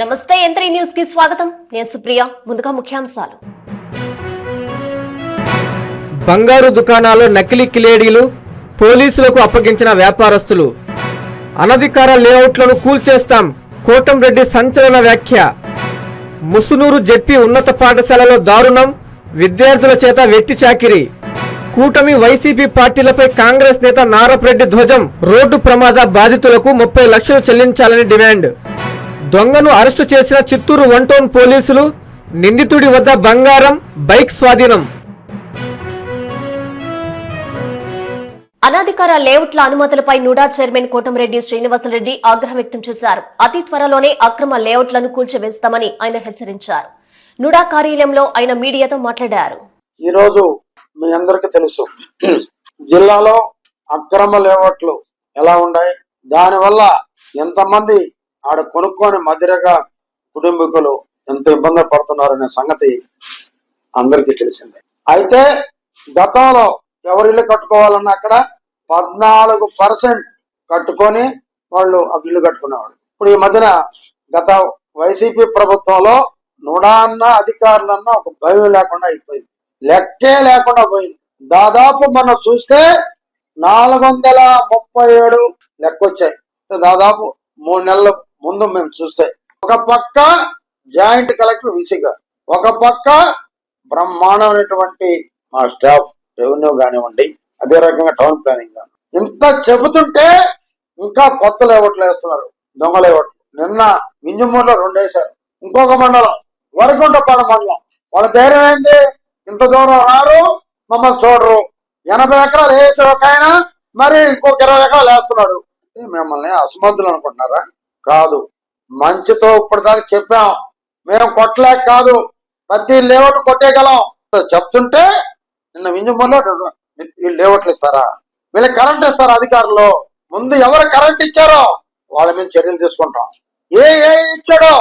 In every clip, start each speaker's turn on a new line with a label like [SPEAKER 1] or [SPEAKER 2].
[SPEAKER 1] నమస్తే ఎంత్రీ న్యూస్కి స్వాగతం. నేను సుప్రియ ముందుగా ముఖ్యాంశాలు.
[SPEAKER 2] బంగారు దుకాణాల్లో నకిలీ కిలేడీలు పోలీసులకు అప్పగించిన వ్యాపారస్తులు. అనధికార లేఅవుట్లను కూల్చేస్తాం. కోటంరెడ్డి సంచలన వ్యాఖ్య. ముసునూరు జెడ్పీ ఉన్నత పాఠశాలలో దారుణం. విద్యార్థుల చేత వెట్టి చాకిరి. కూటమి వైసీపీ పార్టీలపై కాంగ్రెస్ నేత నారపరెడ్డి ధ్వజం. రోడ్డు ప్రమాద బాధితులకు ముప్పై లక్షలు చెల్లించాలని డిమాండ్. దొంగను అరెస్టు చేసిన చిత్తూరు వన్ టౌన్ పోలీసులు నిందితుడి వద్ద బంగారం బైక్ స్వాధీనం.
[SPEAKER 1] అనాధికార లేఅవుట్ల అనుమతులపై నుడా చైర్మన్ కోటమిరెడ్డి శ్రీనివాసరెడ్డి ఆగ్రహం వ్యక్తం చేశారు. అతి త్వరలోనే అక్రమ లేఅవుట్లను కూల్చివేస్తామని ఆయన హెచ్చరించారు. నుడా కార్యాలయంలో ఆయన మీడియాతో మాట్లాడారు.
[SPEAKER 3] ఈరోజు మీ అందరికీ తెలుసు. జిల్లాలో అక్రమ లేవట్లు ఎలా ఉన్నాయి దానివల్ల ఎంతమంది ఆడ కొనుక్కొని మధ్యరగా కుటుంబీకులు ఎంత ఇబ్బంది పడుతున్నారనే సంగతి అందరికీ తెలిసిందే. అయితే గతంలో ఎవరి ఇల్లు కట్టుకోవాలన్నా అక్కడ పద్నాలుగు పర్సెంట్ కట్టుకొని వాళ్ళు ఆ ఇల్లు కట్టుకునేవాళ్ళు. ఇప్పుడు ఈ మధ్యన గత వైసీపీ ప్రభుత్వంలో నుడాన్న అధికారులన్న ఒక భయం లేకుండా అయిపోయింది. లెక్కే లేకుండా పోయింది. దాదాపు మనం చూస్తే నాలుగు వందల ముప్పై ఏడు లెక్క వచ్చాయి దాదాపు మూడు నెలలు ముందు మేము చూస్తే. ఒక పక్క జాయింట్ కలెక్టర్ విసి గారు ఒక పక్క బ్రహ్మాండమైనటువంటి మా స్టాఫ్ రెవెన్యూ కానివ్వండి అదే రకంగా టౌన్ ప్లానింగ్ కానీ ఇంత చెబుతుంటే ఇంకా కొత్త లేవట్లు వేస్తున్నారు దొంగ లేవట్లు నిన్న మింజమూరులో రెండు వేశారు. ఇంకొక మండలం వరకుంటపాడు మండలం. వాళ్ళ ధైర్యం ఏంది? ఇంత దూరం రారు మమ్మల్ని చూడరు. ఎనభై ఎకరాలు వేసే ఒక ఆయన మరి ఇంకొక ఇరవై ఎకరాలు వేస్తున్నాడు. మిమ్మల్ని అసమర్థులు అనుకుంటున్నారా? కాదు. మంచితో ఇప్పుడు చెప్పాం. మేము కొట్టలేక కాదు. ప్రతి లేఅవుట్ కొట్టేయగలం. చెప్తుంటే నిన్న వింజమూరులో వీళ్ళు లేవట్లు ఇస్తారా? వీళ్ళకి కరెంట్ ఇస్తారా అధికారులు. ముందు ఎవరు కరెంట్ ఇచ్చారో వాళ్ళ మీద చర్యలు తీసుకుంటాం. ఏ ఏ ఇచ్చాడో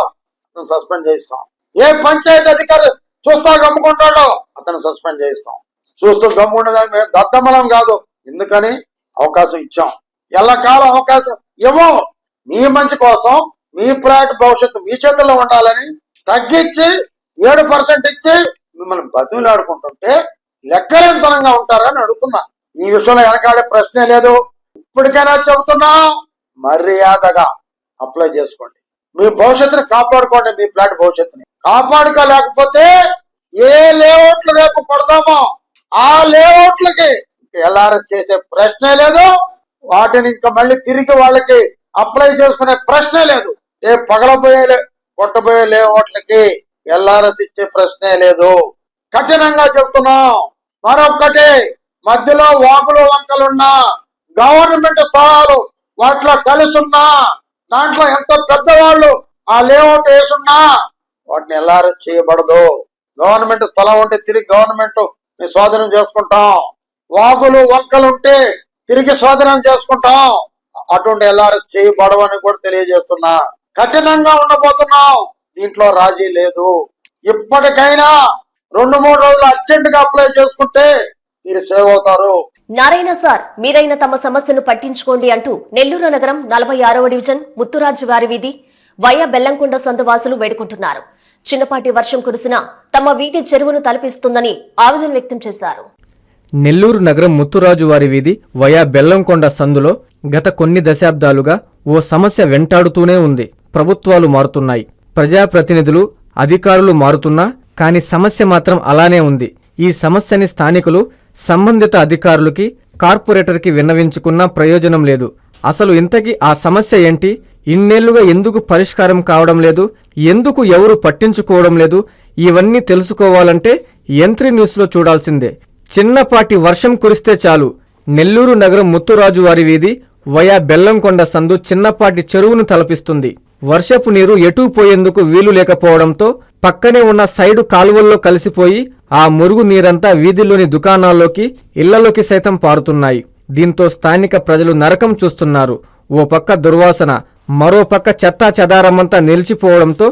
[SPEAKER 3] అతను సస్పెండ్ చేయిస్తాం. ఏ పంచాయతీ అధికారి చూస్తా గమ్ముకుంటాడో అతను సస్పెండ్ చేయిస్తాం. చూస్తూ గమ్ముకుండేదాన్ని మేము దద్దమలం కాదు. ఎందుకని? అవకాశం ఇచ్చాం. ఎల్లకాలం అవకాశం ఇవ్వం. మీ మంచి కోసం మీ ప్రైవేట్ భవిష్యత్తు మీ చేతుల్లో ఉండాలని తగ్గించి ఏడు పర్సెంట్ ఇచ్చి మిమ్మల్ని బతులాడుకుంటుంటే లెక్కలేనితనంగా ఉంటారని అడుగుతున్నా. ఈ విషయంలో వెనకాడే ప్రశ్నే లేదు. ఇప్పటికైనా చెబుతున్నాం మర్యాదగా అప్లై చేసుకోండి. మీ భవిష్యత్తుని కాపాడుకోండి మీ ఫ్లాట్ భవిష్యత్తుని. కాపాడుకోలేకపోతే ఏ లేఅవుట్లు రేపు పడతామో ఆ లేఅవుట్లకి ఎల్ఆర్ఎస్ చేసే ప్రశ్నే లేదు. వాటిని ఇంకా మళ్ళీ తిరిగి వాళ్ళకి అప్లై చేసుకునే ప్రశ్నే లేదు. ఏ పగలబోయే కొట్టబోయే లేఅవుట్లకి ఎల్ఆర్ఎస్ ఇచ్చే ప్రశ్నే లేదు. కఠినంగా చెప్తున్నాం. మరొక్కటి మధ్యలో వాకులు వంకలున్నా గవర్నమెంట్ స్థలాలు వాటిలో కలుసున్నా దాంట్లో ఎంత పెద్దవాళ్ళు ఆ లేఅవుట్ వేసున్నా వాటిని ఎల్ఆర్ఎస్ చేయబడదు. గవర్నమెంట్ స్థలం ఉంటే తిరిగి గవర్నమెంట్ స్వాధీనం చేసుకుంటాం. వాగులు వంకలుంటే తిరిగి స్వాధీనం చేసుకుంటాం. అటువంటి ఎల్ఆర్ఎస్ చేయబడవని కూడా తెలియజేస్తున్నా. కఠినంగా ఉండబోతున్నాం. దీంట్లో రాజీ లేదు. ఇప్పటికైనా రెండు మూడు రోజులు అర్జెంట్గా అప్లై చేసుకుంటే మీరు సేవ్ అవుతారు.
[SPEAKER 1] నారాయణ సార్ మీరైన తమ సమస్యను పట్టించుకోండి అంటూ నెల్లూరు నగరం నలభై ఆరవ డివిజన్ ముత్తురాజు వారి వీధి వయ బెల్లంకొండ సందువాసులు వేడుకుంటున్నారు. చిన్నపాటి వర్షం కురిసినా తమ వీధి చెరువును తలపిస్తుందని ఆవేదన వ్యక్తం చేశారు.
[SPEAKER 2] నెల్లూరు నగరం ముత్తురాజు వారి వీధి వయా బెల్లంకొండ సందులో గత కొన్ని దశాబ్దాలుగా ఓ సమస్య వెంటాడుతూనే ఉంది. ప్రభుత్వాలు మారుతున్నాయి. ప్రజాప్రతినిధులు అధికారులు మారుతున్నా కాని సమస్య మాత్రం అలానే ఉంది. ఈ సమస్యని స్థానికులు సంబంధిత అధికారులకి కార్పొరేటర్కి విన్నవించుకున్నా ప్రయోజనం లేదు. అసలు ఇంతకీ ఆ సమస్య ఏంటి? ఇన్నేళ్ళుగా ఎందుకు పరిష్కారం కావడం లేదు? ఎందుకు ఎవరు పట్టించుకోవడం లేదు? ఇవన్నీ తెలుసుకోవాలంటే ఎంత్రీ న్యూస్లో చూడాల్సిందే. చిన్నపాటి వర్షం కురిస్తే చాలు. నెల్లూరు నగరం ముత్తురాజు వారి వీధి వయా బెల్లంకొండ సందు చిన్నపాటి చెరువును తలపిస్తుంది. వర్షపు నీరు ఎటూ పోయేందుకు వీలు లేకపోవడంతో పక్కనే ఉన్న సైడు కాలువల్లో కలిసిపోయి ఆ మురుగు నీరంతా వీధిలోని దుకాణాల్లోకి ఇళ్ళలోకి సైతం పారుతున్నాయి. దీంతో స్థానిక ప్రజలు నరకం చూస్తున్నారు. ఓ పక్క దుర్వాసన మరో పక్క చెత్తా చెదారమంతా నిలిచిపోవడంతో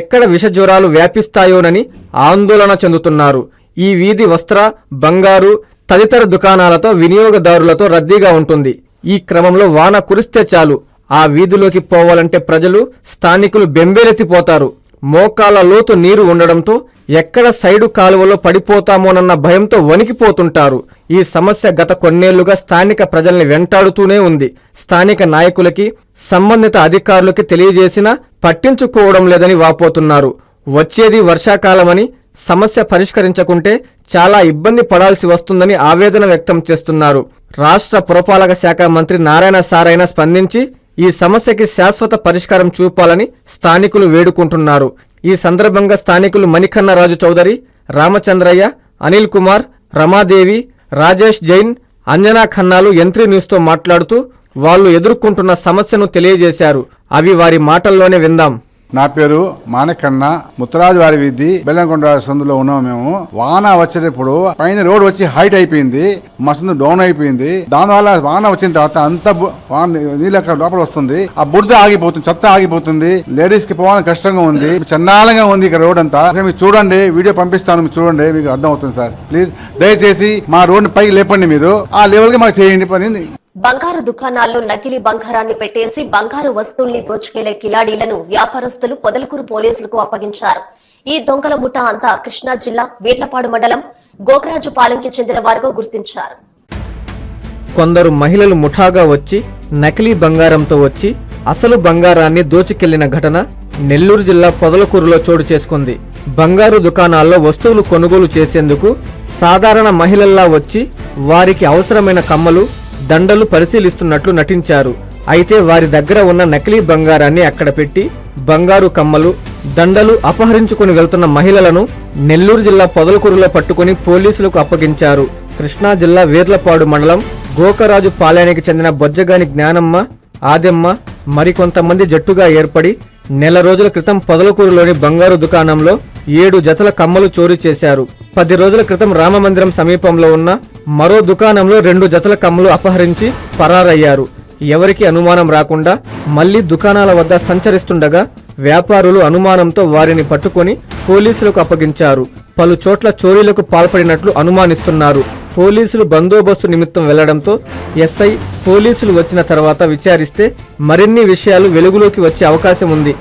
[SPEAKER 2] ఎక్కడ విషజ్వరాలు వ్యాపిస్తాయోనని ఆందోళన చెందుతున్నారు. ఈ వీధి వస్త్ర బంగారు తదితర దుకాణాలతో వినియోగదారులతో రద్దీగా ఉంటుంది. ఈ క్రమంలో వాన కురిస్తే చాలు. ఆ వీధిలోకి పోవాలంటే ప్రజలు స్థానికులు బెంబేలెత్తిపోతారు. మోకాల లోతు నీరు ఉండడంతో ఎక్కడ సైడు కాలువలో పడిపోతామోనన్న భయంతో వణికిపోతుంటారు. ఈ సమస్య గత కొన్నేళ్ళుగా స్థానిక ప్రజల్ని వెంటాడుతూనే ఉంది. స్థానిక నాయకులకి సంబంధిత అధికారులకి తెలియజేసినా పట్టించుకోవడం లేదని వాపోతున్నారు. వచ్చేది వర్షాకాలమని సమస్య పరిష్కరించకుంటే చాలా ఇబ్బంది పడాల్సి వస్తుందని ఆవేదన వ్యక్తం చేస్తున్నారు. రాష్ట్ర పురపాలక శాఖ మంత్రి నారాయణ సారైన స్పందించి ఈ సమస్యకి శాశ్వత పరిష్కారం చూపాలని స్థానికులు వేడుకుంటున్నారు. ఈ సందర్భంగా స్థానికులు మణికన్నరాజు చౌదరి రామచంద్రయ్య అనిల్ కుమార్ రమాదేవి రాజేష్ జైన్ అంజనా ఖన్నాలు ఎంత్రీ న్యూస్తో మాట్లాడుతూ వాళ్ళు ఎదుర్కొంటున్న సమస్యను తెలియజేశారు. అవి వారి మాటల్లోనే విందాం.
[SPEAKER 4] నా పేరు మానకన్న ముత్తరాజు వారి వీధి బెల్లంకొండ సందులో ఉన్నాము మేము. వాన వచ్చేటప్పుడు పైన రోడ్ వచ్చి హైట్ అయిపోయింది మా సందు డౌన్ అయిపోయింది. దానివల్ల వాన వచ్చిన తర్వాత అంత వాన నీళ్ళు అక్కడ లోపల వస్తుంది. ఆ బురద ఆగిపోతుంది చెత్త ఆగిపోతుంది. లేడీస్కి పోవాలని కష్టంగా ఉంది. చండాలంగా ఉంది ఇక్కడ రోడ్ అంతా. మీరు చూడండి వీడియో పంపిస్తాను మీరు చూడండి మీకు అర్థం అవుతుంది సార్. ప్లీజ్ దయచేసి మా రోడ్ పైకి లేపండి మీరు. ఆ లెవెల్కి మాకు చేయండి. పని
[SPEAKER 1] బంగారు దుకాణాల్లో నకిలీ బంగారాన్ని పెట్టేసి బంగారు వస్తువుల్ని దోచుకెళ్ళే కిలాడీలను వ్యాపారస్తులు పొదలకూరు పోలీసులకు అప్పగించారు. ఈ దొంగల ముఠా అంతా కృష్ణా జిల్లా వీట్లపాడు మండలం గోకరాజుపాలెంకి చెందిన వారిగా గుర్తించారు.
[SPEAKER 2] కొందరు మహిళలు ముఠాగా వచ్చి నకిలీ బంగారంతో వచ్చి అసలు బంగారాన్ని దోచుకెళ్ళిన ఘటన నెల్లూరు జిల్లా పొదలకూరులో చోటు చేసుకుంది. బంగారు దుకాణాల్లో వస్తువులు కొనుగోలు చేసేందుకు సాధారణ మహిళల్లా వచ్చి వారికి అవసరమైన కమ్మలు దండలు పరిశీలిస్తున్నట్లు నటించారు. అయితే వారి దగ్గర ఉన్న నకిలీ బంగారాన్ని అక్కడ పెట్టి బంగారు కమ్మలు దండలు అపహరించుకుని వెళ్తున్న మహిళలను నెల్లూరు జిల్లా పొదలకూరులో పట్టుకుని పోలీసులకు అప్పగించారు. కృష్ణా జిల్లా వీర్లపాడు మండలం గోకరాజు పాలయానికి చెందిన బొజ్జగాని జ్ఞానమ్మ ఆదెమ్మ మరికొంతమంది జట్టుగా ఏర్పడి నెల రోజుల క్రితం పొదలకూరులోని బంగారు దుకాణంలో ఏడు జతల కమ్మలు చోరీ చేశారు. పది రోజుల క్రితం రామమందిరం సమీపంలో ఉన్న మరో దుకాణంలో రెండు జతల కమ్మలు అపహరించి పరారయ్యారు. ఎవరికి అనుమానం రాకుండా మళ్ళీ దుకాణాల వద్ద సంచరిస్తుండగా వ్యాపారులు అనుమానంతో వారిని పట్టుకొని పోలీసులకు అప్పగించారు. పలు చోట్ల చోరీలకు పాల్పడినట్లు అనుమానిస్తున్నారు. పోలీసులు బందోబస్తు నిమిత్తం వెళ్ళడంతో ఎస్ఐ పోలీసులు వచ్చిన తర్వాత విచారిస్తే మరిన్ని విషయాలు వెలుగులోకి వచ్చే అవకాశం ఉంది.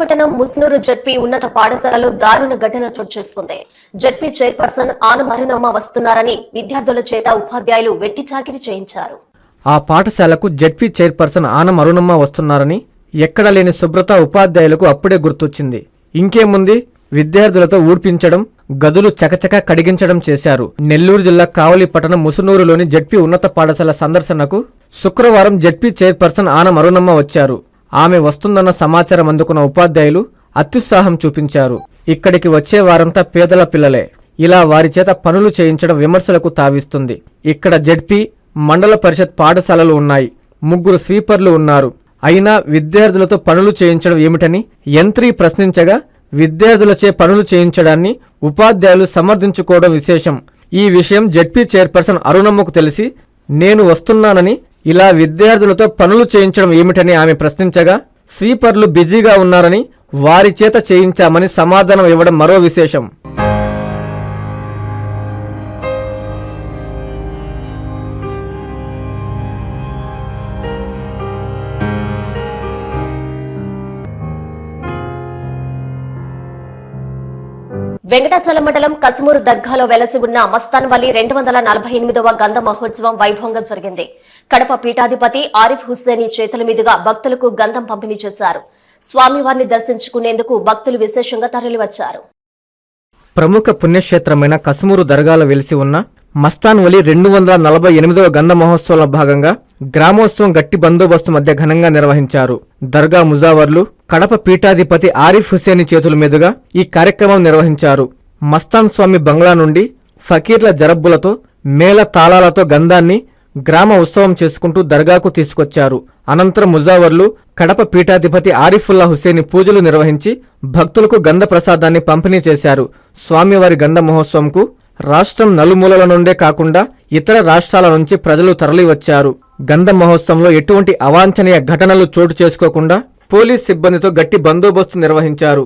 [SPEAKER 1] విశాఖపట్నం ముస్నూరు జడ్పీ ఉన్నత పాఠశాలలో దారుణ ఘటన చోటు చేసుకుంది. జడ్పీ చైర్పర్సన్ ఆనమరునమ్మ వస్తున్నారని విద్యార్థుల చేత ఉపాధ్యాయులు వెట్టి చాకిరి చేయించారు.
[SPEAKER 2] ఆ పాఠశాలకు జడ్పీ చైర్పర్సన్ ఆనం వస్తున్నారని ఎక్కడ లేని శుభ్రత ఉపాధ్యాయులకు అప్పుడే గుర్తొచ్చింది. ఇంకేముంది? విద్యార్థులతో ఊడ్పించడం గదులు చకచక కడిగించడం చేశారు. నెల్లూరు జిల్లా కావలి పట్టణం ముసునూరులోని జడ్పీ ఉన్నత పాఠశాల సందర్శనకు శుక్రవారం జడ్పీ చైర్పర్సన్ ఆన మరునమ్మ వచ్చారు. ఆమె వస్తుందన్న సమాచారం అందుకున్న ఉపాధ్యాయులు అత్యుత్సాహం చూపించారు. ఇక్కడికి వచ్చే వారంతా పేదల పిల్లలే. ఇలా వారి చేత పనులు చేయించడం విమర్శలకు తావిస్తుంది. ఇక్కడ జడ్పీ మండల పరిషత్ పాఠశాలలు ఉన్నాయి. ముగ్గురు స్వీపర్లు ఉన్నారు. అయినా విద్యార్థులతో పనులు చేయించడం ఏమిటని యంత్రి ప్రశ్నించగా విద్యార్థులచే పనులు చేయించడాన్ని ఉపాధ్యాయులు సమర్థించుకోవడం విశేషం. ఈ విషయం జడ్పీ చైర్పర్సన్ అరుణమ్మకు తెలిసి నేను వస్తున్నానని ఇలా విద్యార్థులతో పనులు చేయించడం ఏమిటని ఆమె ప్రశ్నించగా స్వీపర్లు బిజీగా ఉన్నారని వారి చేత చేయించామని సమాధానం ఇవ్వడం మరో విశేషం.
[SPEAKER 1] వెంకటాచలం మండలం కసుమూరు దర్గాలో వెలసి ఉన్న మస్తాన్ రెండు వందల నలభై ఎనిమిదవ గంధ మహోత్సవం వైభవంగా జరిగింది. కడప పీఠాధిపతి ఆరిఫ్ హుస్సేని చేతుల మీదుగా భక్తులకు గంధం పంపిణీ చేశారు. స్వామివారిని దర్శించుకునేందుకు భక్తులు విశేషంగా తరలివచ్చారు.
[SPEAKER 2] ప్రముఖ పుణ్యక్షేత్రమైన కసుమూరు దర్గాలో వెలిసి ఉన్న మస్తాన్ వలి రెండు వందల నలభై ఎనిమిదవ గంధ మహోత్సవంలో భాగంగా గ్రామోత్సవం గట్టి బందోబస్తు మధ్య ఘనంగా నిర్వహించారు. దర్గా ముజావర్లు కడప పీఠాధిపతి ఆరిఫ్ హుస్సేని చేతుల మీదుగా ఈ కార్యక్రమం నిర్వహించారు. మస్తాన్ స్వామి బంగ్లా నుండి ఫకీర్ల జరబ్బులతో మేళ తాళాలతో గంధాన్ని గ్రామ ఉత్సవం చేసుకుంటూ దర్గాకు తీసుకొచ్చారు. అనంతరం ముజావర్లు కడప పీఠాధిపతి ఆరిఫుల్లా హుసేని పూజలు నిర్వహించి భక్తులకు గంధ ప్రసాదాన్ని పంపిణీ చేశారు. స్వామివారి గంధ మహోత్సవంకు రాష్ట్రం నలుమూలల నుండే కాకుండా ఇతర రాష్ట్రాల నుంచి ప్రజలు తరలివచ్చారు. గంధ మహోత్సవంలో ఎటువంటి అవాంఛనీయ ఘటనలు చోటు చేసుకోకుండా పోలీస్ సిబ్బందితో గట్టి బందోబస్తు నిర్వహించారు.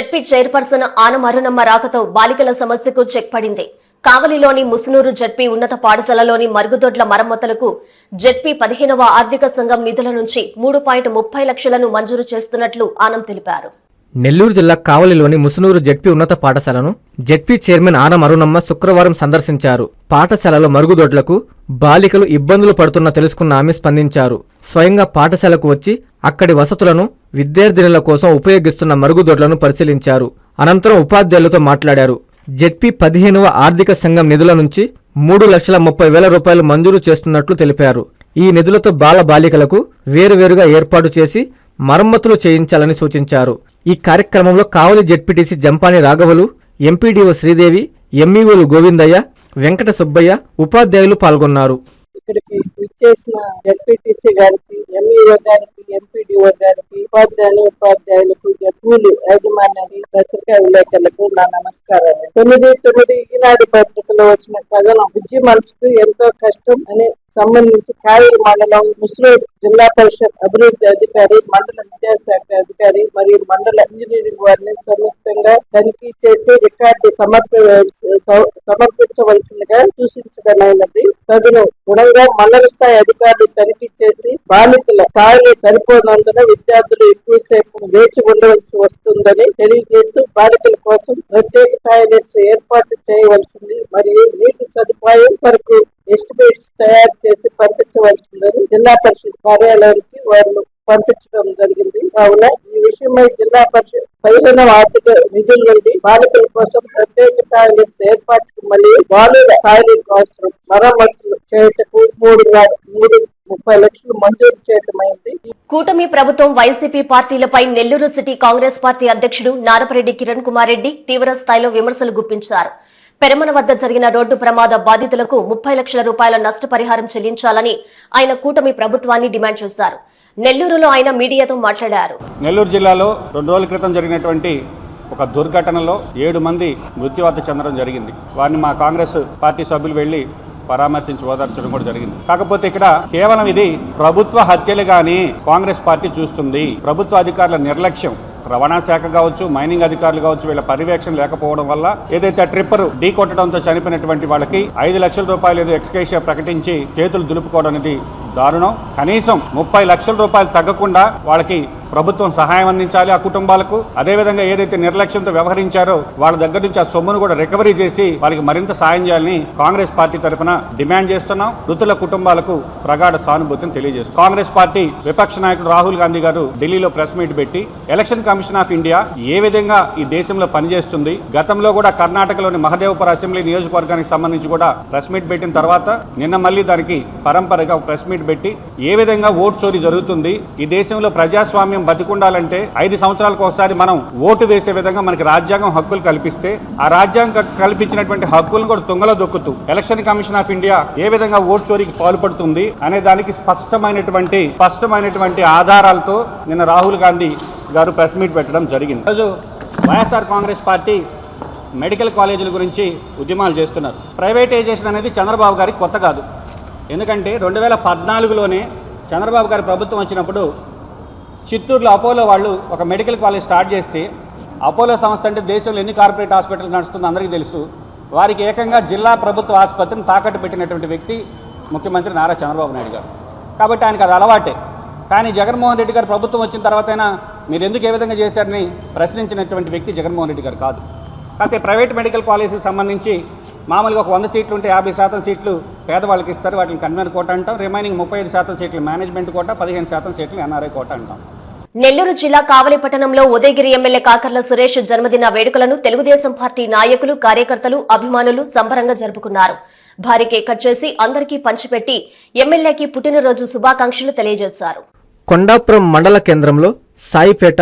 [SPEAKER 1] జడ్పీ చైర్పర్సన్ ఆనమరునమ్మ రాకతో బాలికల సమస్యకు చెక్ పడింది. కావలిలోని ముసునూరు జెడ్పీ ఉన్నత పాఠశాలలోని మరుగుదొడ్ల మరమ్మతులకు జడ్పీ పదిహేనవ ఆర్థిక సంఘం నిధుల నుంచి మూడు పాయింట్ ముప్పై లక్షలను మంజూరు చేస్తున్నట్లు ఆనం తెలిపారు.
[SPEAKER 2] నెల్లూరు జిల్లా కావలిలోని ముసునూరు జెడ్పీ ఉన్నత పాఠశాలను జడ్పీ చైర్మన్ ఆనం అరుణమ్మ శుక్రవారం సందర్శించారు. పాఠశాలలో మరుగుదొడ్లకు బాలికలు ఇబ్బందులు పడుతున్న తెలుసుకున్న ఆమె స్పందించారు. స్వయంగా పాఠశాలకు వచ్చి అక్కడి వసతులను విద్యార్థినుల కోసం ఉపయోగిస్తున్న మరుగుదొడ్లను పరిశీలించారు. అనంతరం ఉపాధ్యాయులతో మాట్లాడారు. జెడ్పీ పదిహేనవ ఆర్థిక సంఘం నిధుల నుంచి మూడు లక్షల ముప్పై వేల రూపాయలు మంజూరు చేస్తున్నట్లు తెలిపారు. ఈ నిధులతో బాల బాలికలకు వేరువేరుగా ఏర్పాటు చేసి మరమ్మతులు చేయించాలని సూచించారు. ఈ కార్యక్రమంలో కావలి జెడ్పీటీసీ జంపాని రాఘవులు ఎంపీడీఓ శ్రీదేవి ఎంఈఓలు గోవిందయ్య వెంకట సుబ్బయ్య ఉపాధ్యాయులు పాల్గొన్నారు.
[SPEAKER 5] చేసిన ఎంపీటీసీ గారికి ఎంఈఓ గారికి ఎంపీడీఓ గారికి ఉపాధ్యాయులు ఉపాధ్యాయులకు జడ్పూలు యాజమాన్యానికి పత్రికా విలేకరులకు నా నమస్కారాలు. తొమ్మిది తొమ్మిది ఈనాడు పత్రికలో వచ్చిన కథనం బుజ్జి మనసుకు ఎంతో కష్టం అని సంబంధించి కాయలు మండలం ముస్లిం జిల్లా పరిషత్ అభివృద్ధి అధికారి మండల విద్యాశాఖ అధికారి మరియు మండల ఇంజనీరింగ్ వారిని సంయుక్తంగా తనిఖీ చేసి రికార్డు సమర్ప సమర్పించవలసిందిగా సూచించడమైనది. తదును గుణంగా మండల స్థాయి అధికారులు తనిఖీ చేసి బాలికల స్థాయిలు సరిపోనందున విద్యార్థులు ఎక్కువసేపు వేచి ఉండవలసి వస్తుందని తెలియజేస్తూ బాలికల కోసం ప్రత్యేక టాయిలెట్స్ ఏర్పాటు చేయవలసింది. మరియు నీటి సదుపాయం వరకు ఎస్టిమేట్స్ తయారు చేసి పంపించవలసిందని జిల్లా పరిషత్ కార్యాలయానికి వారు పంపించడం జరిగింది. కావున ఈ విషయమై జిల్లా పరిషత్ పైన ఆర్థిక నిధుల నుండి బాలికల కోసం ప్రత్యేక టాయిలెట్స్ ఏర్పాటుకు మరియు బాలుల టాయిలెట్ కోసం మరమ్మతులు చేయటకు మూడు మూడు ముప్పై లక్షలు మంజూరు చేయటమైంది.
[SPEAKER 1] కూటమి ప్రభుత్వం వైసీపీ పార్టీలపై నెల్లూరు సిటీ కాంగ్రెస్ పార్టీ అధ్యక్షుడు నారపరెడ్డి కిరణ్ కుమార్ రెడ్డి తీవ్ర స్థాయిలో విమర్శలు గుప్పించారు. పెరమన వద్ద జరిగిన రోడ్డు ప్రమాద బాధితులకు ముప్పై లక్షల రూపాయల నష్టపరిహారం చెల్లించాలని ఆయన కూటమి ప్రభుత్వాన్ని డిమాండ్ చేశారు. నెల్లూరులో ఆయన మీడియాతో మాట్లాడారు.
[SPEAKER 6] నెల్లూరు జిల్లాలో రెండు రోజుల క్రితం జరిగినటువంటి ఒక దుర్ఘటనలో ఏడు మంది మృత్యువాత చెందడం జరిగింది. వారిని మా కాంగ్రెస్ పార్టీ సభ్యులు వెళ్ళి పరామర్శించి ఓదార్చడం కూడా జరిగింది. కాకపోతే ఇక్కడ కేవలం ఇది ప్రభుత్వ హత్యలు కానీ కాంగ్రెస్ పార్టీ చూస్తుంది. ప్రభుత్వ అధికారుల నిర్లక్ష్యం రవాణా శాఖ కావచ్చు మైనింగ్ అధికారులు కావచ్చు వీళ్ళ పర్యవేక్షణ లేకపోవడం వల్ల ఏదైతే ట్రిప్పర్ ఢీ కొట్టడంతో చనిపోయినటువంటి వాళ్ళకి ఐదు లక్షల రూపాయలు ఏదో ఎక్స్కేషియా ప్రకటించి చేతులు దులుపుకోవడం అనేది దారుణం. కనీసం ముప్పై లక్షల రూపాయలు తగ్గకుండా వాళ్ళకి ప్రభుత్వం సహాయం అందించాలి ఆ కుటుంబాలకు. అదేవిధంగా ఏదైతే నిర్లక్ష్యంతో వ్యవహరించారో వాళ్ళ దగ్గర నుంచి ఆ సొమ్మును కూడా రికవరీ చేసి వాళ్ళకి మరింత సాయం చేయాలని కాంగ్రెస్ పార్టీ తరఫున డిమాండ్ చేస్తున్నాం. మృతుల కుటుంబాలకు ప్రగాఢ సానుభూతిని తెలియజేస్తాం కాంగ్రెస్ పార్టీ విపక్ష నాయకుడు రాహుల్ గాంధీ గారు ఢిల్లీలో ప్రెస్ మీట్ పెట్టి ఎలక్షన్ కమిషన్ ఆఫ్ ఇండియా ఏ విధంగా ఈ దేశంలో పనిచేస్తుంది? గతంలో కూడా కర్ణాటకలోని మహదేవపుర అసెంబ్లీ నియోజకవర్గానికి సంబంధించి కూడా ప్రెస్ మీట్ పెట్టిన తర్వాత నిన్న మళ్ళీ దానికి పరంపరగా ప్రెస్ మీట్ పెట్టి ఏ విధంగా ఓటు చోరీ జరుగుతుంది? ఈ దేశంలో ప్రజాస్వామ్యం బతికుండాలంటే ఐదు సంవత్సరాలకు ఒకసారి మనం ఓటు వేసే విధంగా మనకి రాజ్యాంగం హక్కులు కల్పిస్తే ఆ రాజ్యాంగం కల్పించినటువంటి హక్కులను కూడా తుంగలో దొక్కుతూ ఎలక్షన్ కమిషన్ ఆఫ్ ఇండియా ఏ విధంగా ఓటు చోరీకి పాల్పడుతుంది అనే దానికి స్పష్టమైనటువంటి స్పష్టమైనటువంటి ఆధారాలతో నిన్న రాహుల్ గాంధీ గారు ప్రెస్ మీట్ పెట్టడం జరిగింది. ఈరోజు వైఎస్ఆర్ కాంగ్రెస్ పార్టీ మెడికల్ కాలేజీల గురించి ఉద్యమాలు చేస్తున్నారు. ప్రైవేటైజేషన్ అనేది చంద్రబాబు గారికి కొత్త కాదు. ఎందుకంటే రెండు వేల పద్నాలుగులోనే చంద్రబాబు గారి ప్రభుత్వం వచ్చినప్పుడు చిత్తూరులో అపోలో వాళ్ళు ఒక మెడికల్ కాలేజ్ స్టార్ట్ చేస్తే అపోలో సంస్థ అంటే దేశంలో ఎన్ని కార్పొరేట్ హాస్పిటల్ నడుస్తుందో అందరికీ తెలుసు. వారికి ఏకంగా జిల్లా ప్రభుత్వ ఆసుపత్రిని తాకట్టు పెట్టినటువంటి వ్యక్తి ముఖ్యమంత్రి నారా చంద్రబాబు నాయుడు గారు. కాబట్టి ఆయనకు అది అలవాటే. కానీ జగన్మోహన్ రెడ్డి గారు ప్రభుత్వం వచ్చిన తర్వాతైనా మీరు ఎందుకు ఏ విధంగా చేశారని ప్రశ్నించినటువంటి వ్యక్తి జగన్మోహన్ రెడ్డి గారు కాదు. కాకపోతే ప్రైవేట్ మెడికల్ కాలేజీకి సంబంధించి మామూలుగా ఒక వంద సీట్లు ఉంటే యాభై శాతం సీట్లు పేదవాళ్ళకి ఇస్తారు. వాటిని కన్వీనర్ కోట అంటాం. రిమైనింగ్ ముప్పై ఐదు శాతం సీట్లు మేనేజ్మెంట్ కోట పదిహేను శాతం సీట్లు ఎన్ఆర్ఐ కోట అంటాం.
[SPEAKER 1] నెల్లూరు జిల్లా కావలి పట్టణంలో ఉదయగిరి ఎమ్మెల్యే కాకర్ల సురేష్ జన్మదిన వేడుకలను తెలుగుదేశం పార్టీ నాయకులు కార్యకర్తలు అభిమానులు సంబరంగా జరుపుకున్నారు. భారీ కేక్ కట్ చేసి అందరికీ పంచిపెట్టి ఎమ్మెల్యేకి పుట్టినరోజు శుభాకాంక్షలు తెలియజేశారు.
[SPEAKER 2] కొండాపురం మండల కేంద్రంలో సాయిపేట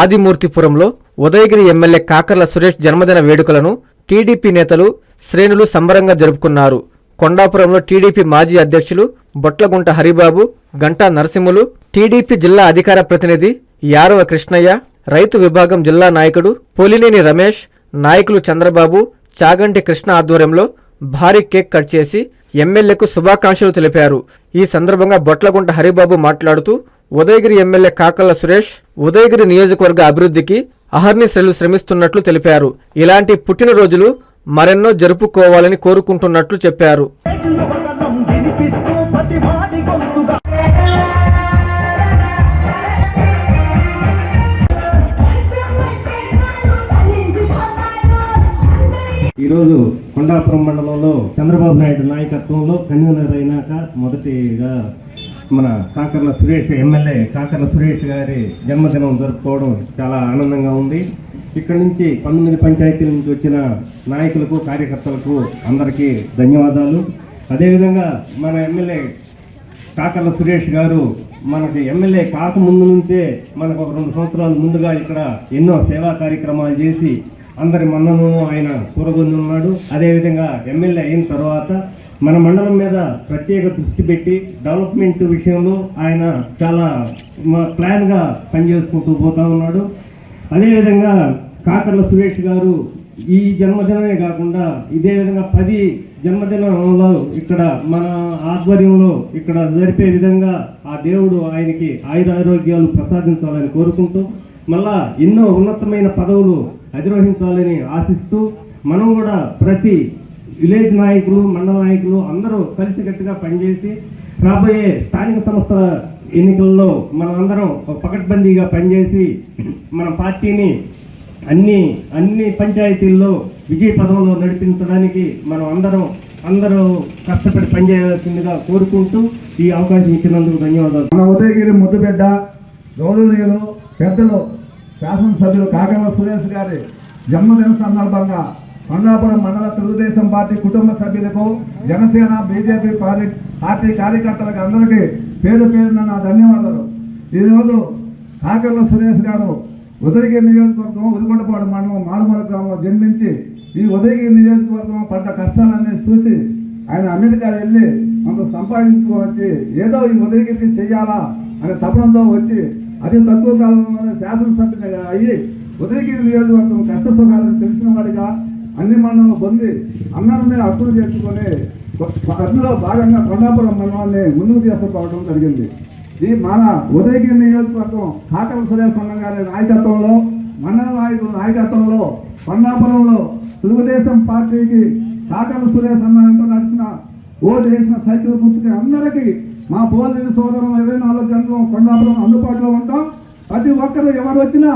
[SPEAKER 2] ఆదిమూర్తిపురంలో ఉదయగిరి ఎమ్మెల్యే కాకర్ల సురేష్ జన్మదిన వేడుకలను టీడీపీ నేతలు శ్రేణులు సంబరంగా జరుపుకున్నారు. కొండాపురంలో టీడీపీ మాజీ అధ్యక్షులు బొట్లగుంట హరిబాబు గంటా నరసింహులు టీడీపీ జిల్లా అధికార ప్రతినిధి యారవ కృష్ణయ్య రైతు విభాగం జిల్లా నాయకుడు పొలినేని రమేష్ నాయకులు చంద్రబాబు చాగంటి కృష్ణ ఆధ్వర్యంలో భారీ కేక్ కట్ చేసి ఎమ్మెల్యేకు శుభాకాంక్షలు తెలిపారు. ఈ సందర్భంగా బొట్లగుంట హరిబాబు మాట్లాడుతూ ఉదయగిరి ఎమ్మెల్యే కాకల్ల సురేష్ ఉదయగిరి నియోజకవర్గ అభివృద్ధికి అహర్నిశలు శ్రమిస్తున్నట్లు తెలిపారు. ఇలాంటి పుట్టినరోజులు మరెన్నో జరుపుకోవాలని కోరుకుంటున్నట్లు చెప్పారు.
[SPEAKER 7] ఈరోజు కొండాపురం మండలంలో చంద్రబాబు నాయుడు నాయకత్వంలో కన్వీనర్ అయినాక మొదటిగా మన కాకర్ల సురేష్ ఎమ్మెల్యే కాకర్ల సురేష్ గారి జన్మదినం జరుపుకోవడం చాలా ఆనందంగా ఉంది. ఇక్కడ నుంచి పంతొమ్మిది పంచాయతీల నుంచి వచ్చిన నాయకులకు కార్యకర్తలకు అందరికీ ధన్యవాదాలు. అదేవిధంగా మన ఎమ్మెల్యే కాకర్ల సురేష్ గారు మనకి ఎమ్మెల్యే కాకముందు నుంచే మనకు ఒక రెండు సంవత్సరాల ముందుగా ఇక్కడ ఎన్నో సేవా కార్యక్రమాలు చేసి అందరి మన్నను ఆయన కూరగొని ఉన్నాడు అదేవిధంగా ఎమ్మెల్యే అయిన తర్వాత మన మండలం మీద ప్రత్యేక దృష్టి పెట్టి డెవలప్మెంట్ విషయంలో ఆయన చాలా ప్లాన్గా పనిచేసుకుంటూ పోతా ఉన్నాడు. అదేవిధంగా కాకర్ల సురేష్ గారు ఈ జన్మదినమే కాకుండా ఇదే విధంగా పది జన్మదినంలో ఇక్కడ మన ఆధ్వర్యంలో ఇక్కడ జరిపే విధంగా ఆ దేవుడు ఆయనకి ఆయురారోగ్యాలు ప్రసాదించాలని కోరుకుంటూ మళ్ళా ఎన్నో ఉన్నతమైన పదవులు అధిరోహించాలని ఆశిస్తూ మనం కూడా ప్రతి విలేజ్ నాయకులు మండల నాయకులు అందరూ కలిసికట్టుగా పనిచేసి రాబోయే స్థానిక సంస్థల ఎన్నికల్లో మనందరం ఒక పకడ్బందీగా పనిచేసి మన పార్టీని అన్ని అన్ని పంచాయతీల్లో విజయ పదంలో నడిపించడానికి మనం అందరం అందరూ కష్టపడి పనిచేయాల్సిందిగా కోరుకుంటూ ఈ అవకాశం ఇచ్చినందుకు ధన్యవాదాలు.
[SPEAKER 8] మన ఉదయగిరి ముద్దుబిడ్డ గౌరవనీయులు పెద్దలు శాసనసభ్యులు కాకర్ల సురేష్ గారి జన్మదిన సందర్భంగా కొండాపురం మండల తెలుగుదేశం పార్టీ కుటుంబ సభ్యులకు జనసేన బీజేపీ పార్టీ పార్టీ కార్యకర్తలకు అందరికీ పేరు పేరున నా ధన్యవాదాలు. ఈరోజు కాకర్ల సురేష్ గారు ఉదయగిరి నియోజకవర్గం ఉదిగొండపాడు మండలం మారుమూల గ్రామంలో జన్మించి ఈ ఉదయగిరి నియోజకవర్గం పడ్డ కష్టాలన్నీ చూసి ఆయన అమెరికా వెళ్ళి కొంత సంపాదించుకోవచ్చి ఏదో ఈ ఉదయగిరికి చెయ్యాలా అనే తపనంతో వచ్చి అతి తక్కువ కాలంలోనే శాసనసభ్యునిగా అయ్యి ఉదయగిరి నియోజకవర్గం కష్ట సుఖాలను తెలిసిన వాడిగా అన్ని మండలం పొంది అందరినీ అప్పులు చేసుకొని అందులో భాగంగా కొండాపురం మండలాన్ని ముందుకు తీసుకుపోవడం జరిగింది. ఈ మన ఉదయగిరి నియోజకవర్గం కాటల సురేష్ అన్న గారి నాయకత్వంలో మండల నాయకుల నాయకత్వంలో కొండాపురంలో తెలుగుదేశం పార్టీకి కాటల సురేష్ అన్నతో నడిచిన ఓటు వేసిన సైకిల్ గుర్తుకి అందరికీ మా పోలీసు సోదరం ఇరవై నాలుగు గంటలు కొండాపురం అందుబాటులో ఉంటాం. ప్రతి ఒక్కరు ఎవరు వచ్చినా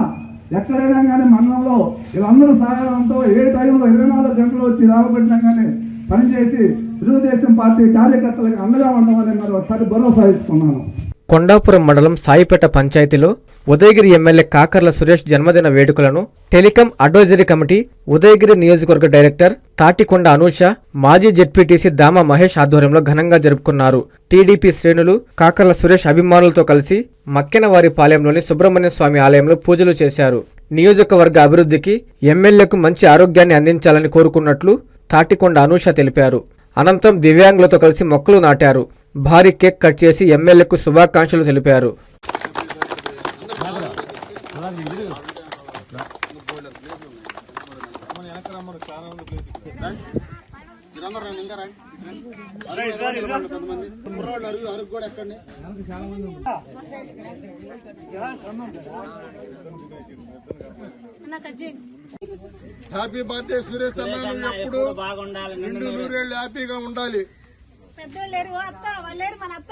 [SPEAKER 8] ఎక్కడైనా కానీ మండలంలో వీళ్ళందరూ సహాయంతో ఏ టైంలో ఇరవై నాలుగు గంటలు వచ్చి రాబట్టినా కానీ పనిచేసి తెలుగుదేశం పార్టీ కార్యకర్తలకు అండగా ఉండమని మరి ఒకసారి భరోసా ఇస్తున్నాను.
[SPEAKER 2] కొండాపురం మండలం సాయిపేట పంచాయతీలో ఉదయగిరి ఎమ్మెల్యే కాకర్ల సురేష్ జన్మదిన వేడుకలను టెలికాం అడ్వైజరీ కమిటీ ఉదయగిరి నియోజకవర్గ డైరెక్టర్ తాటికొండ అనూష మాజీ జెడ్పీటీసీ దామ మహేష్ ఆధ్వర్యంలో ఘనంగా జరుపుకున్నారు. టీడీపీ శ్రేణులు కాకర్ల సురేష్ అభిమానులతో కలిసి మక్కెనవారి పాలెంలోని సుబ్రహ్మణ్య స్వామి ఆలయంలో పూజలు చేశారు. నియోజకవర్గ అభివృద్ధికి ఎమ్మెల్యేకు మంచి ఆరోగ్యాన్ని అందించాలని కోరుకున్నట్లు తాటికొండ అనూష తెలిపారు. అనంతరం దివ్యాంగులతో కలిసి మొక్కలు నాటారు. భారీ కేక్ కట్ చేసి ఎమ్మెల్యేకు శుభాకాంక్షలు తెలిపారు.
[SPEAKER 9] హ్యాపీ బర్త్డే సురేష్ అన్న ఎప్పుడు నిండు నూరేళ్ళు హ్యాపీగా ఉండాలి.
[SPEAKER 10] పెద్దోళ్ళు లేరు అత్త వాళ్ళు లేరు మన అత్త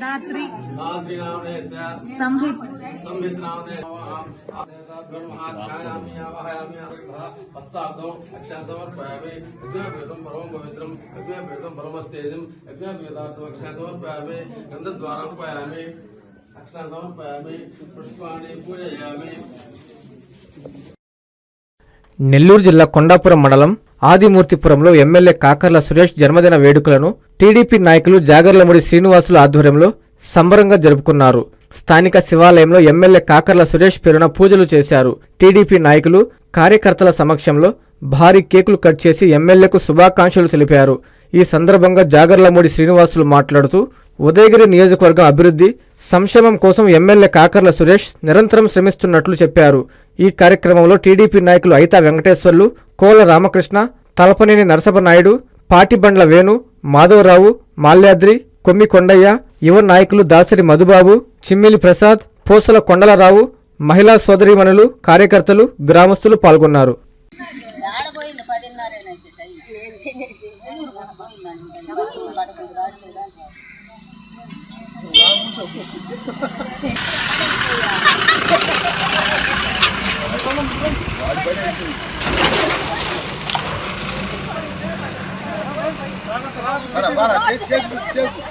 [SPEAKER 10] దాత్రి సంహిత్.
[SPEAKER 11] సమర్పయామి యజ్ఞాపీఠం పరమం పవిత్రం యజ్ఞాపీఠం పరమస్తేజం యజ్ఞాపీఠార్థం అక్షయ సమర్పయామి గంధద్వారం పయామి. సమర్పయామి పుష్పాన్ని పూజయామి
[SPEAKER 2] నెల్లూరు జిల్లా కొండాపురం మండలం ఆదిమూర్తిపురంలో ఎమ్మెల్యే కాకర్ల సురేష్ జన్మదిన వేడుకలను టీడీపీ నాయకులు జాగర్లముడి శ్రీనివాసుల ఆధ్వర్యంలో సంబరంగా జరుపుకున్నారు. స్థానిక శివాలయంలో ఎమ్మెల్యే కాకర్ల సురేష్ పేరున పూజలు చేశారు. టీడీపీ నాయకులు కార్యకర్తల సమక్షంలో భారీ కేకులు కట్ చేసి ఎమ్మెల్యేకు శుభాకాంక్షలు తెలిపారు. ఈ సందర్భంగా జాగర్లమూడి శ్రీనివాసులు మాట్లాడుతూ ఉదయగిరి నియోజకవర్గం అభివృద్ధి సంక్షేమం కోసం ఎమ్మెల్యే కాకర్ల సురేష్ నిరంతరం శ్రమిస్తున్నట్లు చెప్పారు. ఈ కార్యక్రమంలో టీడీపీ నాయకులు అయితా వెంకటేశ్వర్లు కోల రామకృష్ణ తలపనేని నరసభనాయుడు పాటిబండ్ల వేణు మాధవరావు మాల్యాద్రి కొమ్మి కొండయ్య యువ నాయకులు దాసరి మధుబాబు చిమ్మిలి ప్రసాద్ పూసల కొండలరావు మహిళా సోదరీమణులు కార్యకర్తలు గ్రామస్తులు పాల్గొన్నారు.
[SPEAKER 9] para, para, que, que, que.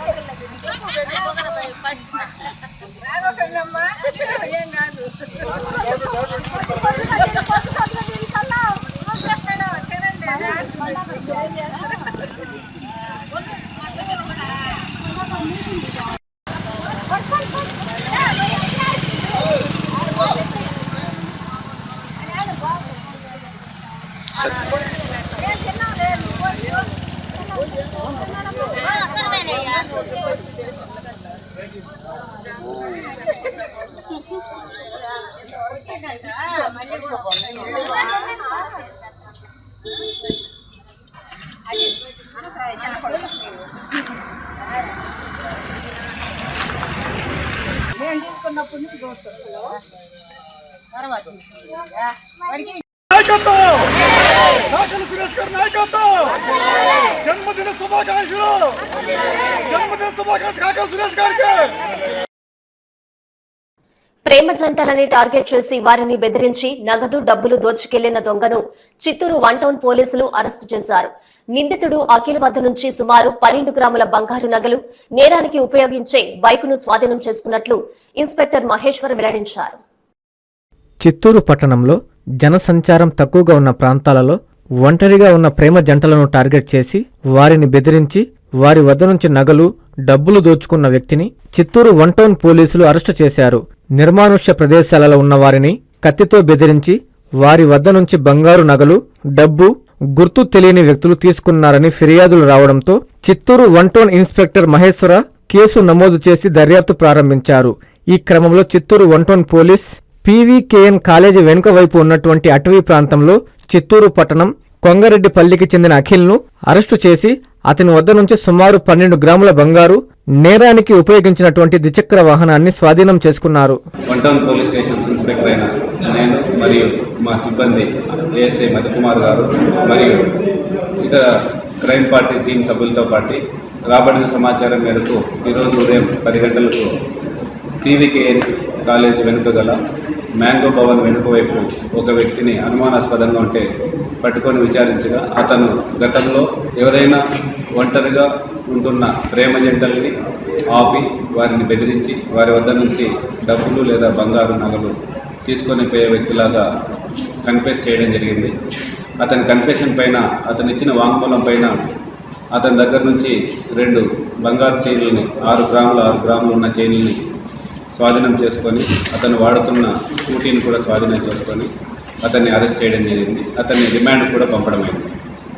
[SPEAKER 9] శుభాకాంక్షలు! జన్మదిన శుభాకాంక్షలు కాకల సురేష్ గారికి!
[SPEAKER 1] ప్రేమ జంటలని టార్గెట్ చేసి వారిని బెదిరించి నగదు డబ్బులు దోచుకెళ్ళిన దొంగను చిత్తూరు వన్ టౌన్ పోలీసులు అరెస్టు చేశారు. నిందితుడు అఖిల్ వద్ద నుంచి సుమారు పన్నెండు గ్రాముల బంగారు నగలు నేరానికి ఉపయోగించే బైకును స్వాధీనం చేసుకున్నట్లు ఇన్స్పెక్టర్ మహేశ్వర్ వెల్లడించారు.
[SPEAKER 2] చిత్తూరు పట్టణంలో జనసంచారం తక్కువగా ఉన్న ప్రాంతాలలో ఒంటరిగా ఉన్న ప్రేమ జంటలను టార్గెట్ చేసి వారిని బెదిరించి వారి వద్ద నుంచి నగలు డబ్బులు దోచుకున్న వ్యక్తిని చిత్తూరు వన్ టౌన్ పోలీసులు అరెస్టు చేశారు. నిర్మానుష్య ప్రదేశాలలో ఉన్న వారిని కత్తితో బెదిరించి వారి వద్ద నుంచి బంగారు నగలు డబ్బు గుర్తు తెలియని వ్యక్తులు తీసుకున్నారని ఫిర్యాదులు రావడంతో Chittoor one town inspector Maheshwara case నమోదు చేసి దర్యాప్తు ప్రారంభించారు. ఈ క్రమంలో Chittoor one town police PVKN college వెనుక వైపు ఉన్నటువంటి అటవీ ప్రాంతంలో చిత్తూరు పట్టణం కొంగారెడ్డిపల్లికి చెందిన అఖిల్ను అరెస్టు చేసి అతని వద్ద నుంచి సుమారు పన్నెండు గ్రాముల బంగారు నేరానికి ఉపయోగించినటువంటి ద్విచక్ర వాహనాన్ని స్వాధీనం చేసుకున్నారు.
[SPEAKER 6] వన్ పోలీస్ స్టేషన్ ఇన్స్పెక్టర్ అయిన నేను మరియు మా సిబ్బంది ఏఎస్ఐ మధుకుమార్ గారు మరియు ఇతర క్రైమ్ పార్టీ టీం సభ్యులతో పాటు రాబడిన సమాచారం మేరకు ఈరోజు ఉదయం పది గంటలకు టీవీకేఎన్ కాలేజ్ వెనుక గల మ్యాంగో భవన్ వెనుక వైపు ఒక వ్యక్తిని అనుమానాస్పదంగా ఉంటే పట్టుకొని విచారించగా అతను గతంలో ఎవరైనా ఒంటరిగా ఉంటున్న ప్రేమ జంటల్ని ఆపి వారిని బెదిరించి వారి వద్ద నుంచి డబ్బులు లేదా బంగారు నగలు తీసుకొని పోయే వ్యక్తిలాగా కన్ఫెస్ చేయడం జరిగింది. అతని కన్ఫెషన్ పైన అతను ఇచ్చిన వాంగ్మూలం పైన అతని దగ్గర నుంచి రెండు బంగారు చైన్లని ఆరు గ్రాములు ఆరు గ్రాములు ఉన్న చైన్లని స్వాధీనం చేసుకొని అతను వాడుతున్న స్కూటీని కూడా స్వాధీనం చేసుకొని అతన్ని అరెస్ట్ చేయడం జరిగింది. అతన్ని రిమాండ్ కూడా పంపడమైంది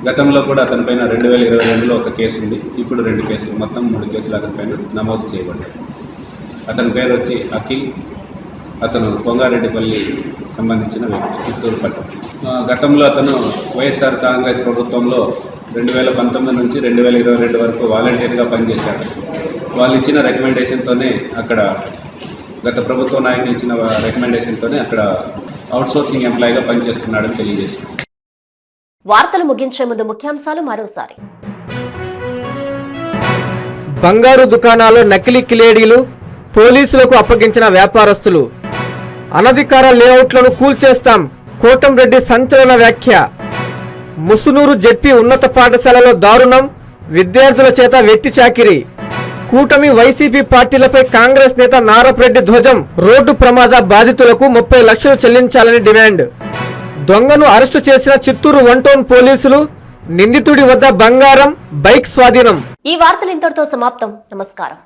[SPEAKER 6] గతంలో కూడా అతనిపైన రెండు వేల ఇరవై రెండులో ఒక కేసు ఉంది. ఇప్పుడు రెండు కేసులు మొత్తం మూడు కేసులు అతనిపైన నమోదు చేయబడ్డాయి. అతని పేరు వచ్చి అఖిల్. అతను కొంగారెడ్డిపల్లి సంబంధించిన వ్యక్తి చిత్తూరు పట్టణం. గతంలో అతను వైఎస్ఆర్ కాంగ్రెస్ ప్రభుత్వంలో రెండు వేల పంతొమ్మిది నుంచి రెండు వేల ఇరవై రెండు వరకు వాలంటీర్గా పనిచేశాడు. వాళ్ళు ఇచ్చిన రికమెండేషన్తోనే అక్కడ గత ప్రభుత్వ నాయకులు ఇచ్చిన రికమెండేషన్తోనే అక్కడ అవుట్సోర్సింగ్ ఎంప్లాయీగా పనిచేస్తున్నాడని తెలియజేశారు.
[SPEAKER 1] వార్తలు ముగించే ముందు ముఖ్యాంశాలు మరోసారి.
[SPEAKER 2] బంగారు దుకాణాల్లో నకిలీ కిలేడీలు పోలీసులకు అప్పగించిన వ్యాపారస్తులు. అనధికార లేఅవుట్లను కూల్చేస్తాం. కోటంరెడ్డి సంచలన వ్యాఖ్య. ముసునూరు జెడ్పీ ఉన్నత పాఠశాలలో దారుణం. విద్యార్థుల చేత వెట్టి చాకిరి. కూటమి వైసీపీ పార్టీలపై కాంగ్రెస్ నేత నారపరెడ్డి ధ్వజం. రోడ్డు ప్రమాద బాధితులకు ముప్పై లక్షలు చెల్లించాలని డిమాండ్. దొంగను అరెస్టు చేసిన చిత్తూరు వన్ టౌన్ పోలీసులు నిందితుడి వద్ద బంగారం బైక్ స్వాధీనం.
[SPEAKER 1] ఈ వార్తలు ఇంతటితో సమాప్తం. నమస్కారం.